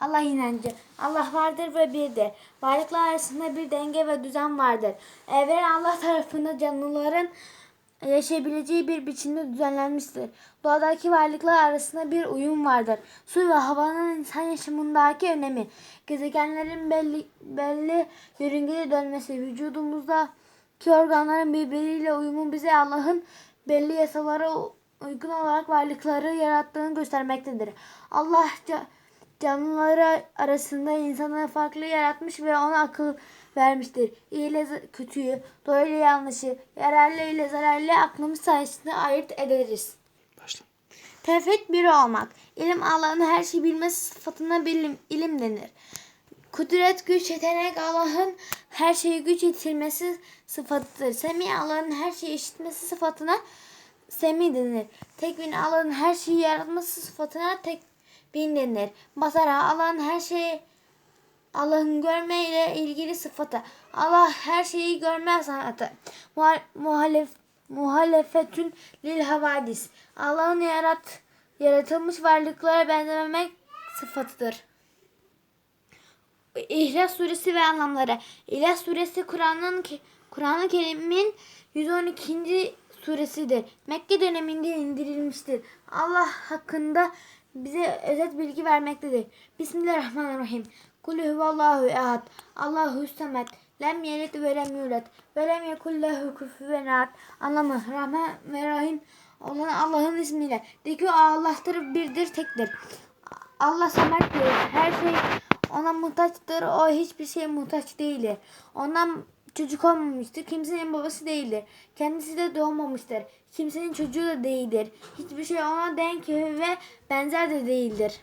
Allah inancı. Allah vardır ve birdir. Varlıklar arasında bir denge ve düzen vardır. Evren Allah tarafından canlıların yaşayabileceği bir biçimde düzenlenmiştir. Doğadaki varlıklar arasında bir uyum vardır. Su ve havanın insan yaşamındaki önemi. Gezegenlerin belli, belli yörüngede dönmesi, vücudumuzdaki organların birbiriyle uyumu bize Allah'ın belli yasalara uygun olarak varlıkları yarattığını göstermektedir. Allah ca- canlıları arasında insanları farklı yaratmış ve ona akıl vermiştir. İyi ile kötüyü, doğru ile yanlışı, yararlı ile zararlı aklımız sayesinde ayırt ederiz. Başla. Tevhid biri olmak. İlim Allah'ın her şeyi bilmesi sıfatına bilim, ilim denir. Kudret, güç, yetenek Allah'ın her şeyi güç yetirmesi sıfatıdır. Semi Allah'ın her şeyi işitmesi sıfatına semi denir. Tekvin Allah'ın her şeyi yaratması sıfatına tekvin denir. Basara Allah'ın her şeyi Allah'ın görme ile ilgili sıfatı. Allah her şeyi görme sanatı. Muha- Muhalef, muhalefetün lil havadis. Allah'ın yarat, yaratılmış varlıklara benzememek sıfatıdır. İhlas suresi ve anlamları. İhlas suresi Kur'an'ın Kur'an-ı Kerim'in 112. suresidir. Mekke döneminde indirilmiştir. Allah hakkında bize özet bilgi vermektedir. Bismillahirrahmanirrahim. Kul huvallahu ehad. Allahu samet. Lem yelid ve lem yulad. Ve lem yekul lehu kufuven ahad. Anlamı Rahman ve Rahim olan Allah'ın ismiyle. De ki Allah'tır, birdir, tektir. Allah samettir. Her şey ona muhtaçtır. O hiçbir şeye muhtaç değildir. Ondan çocuk olmamıştır. Kimsenin babası değildir. Kendisi de doğmamıştır. Kimsenin çocuğu da değildir. Hiçbir şey ona denk ve benzer de değildir.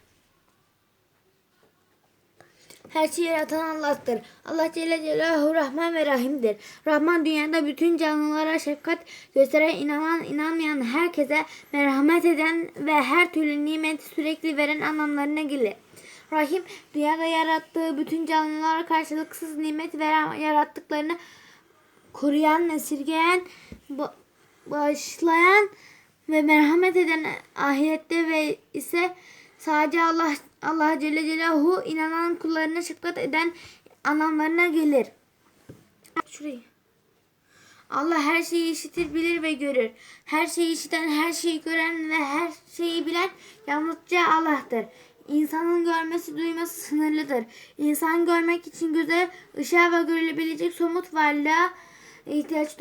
Her şeyi yaratan Allah'tır. Allah Celle Celaluhu Rahman ve Rahim'dir. Rahman dünyada bütün canlılara şefkat gösteren, inanan, inanmayan herkese merhamet eden ve her türlü nimeti sürekli veren anlamlarına gelir. Rahim dünyada yarattığı bütün canlılara karşılıksız nimet veren yarattıklarını koruyan, esirgeyen, ba- bağışlayan ve merhamet eden ahirette ve ise sadece Allah Allah Celle Celaluhu inanan kullarına şefkat eden anlamlarına gelir. Şurayı. Allah her şeyi işitir, bilir ve görür. Her şeyi işiten, her şeyi gören ve her şeyi bilen yalnızca Allah'tır. İnsanın görmesi, duyması sınırlıdır. İnsan görmek için göze, ışığa ve görülebilecek somut varlığa ihtiyaç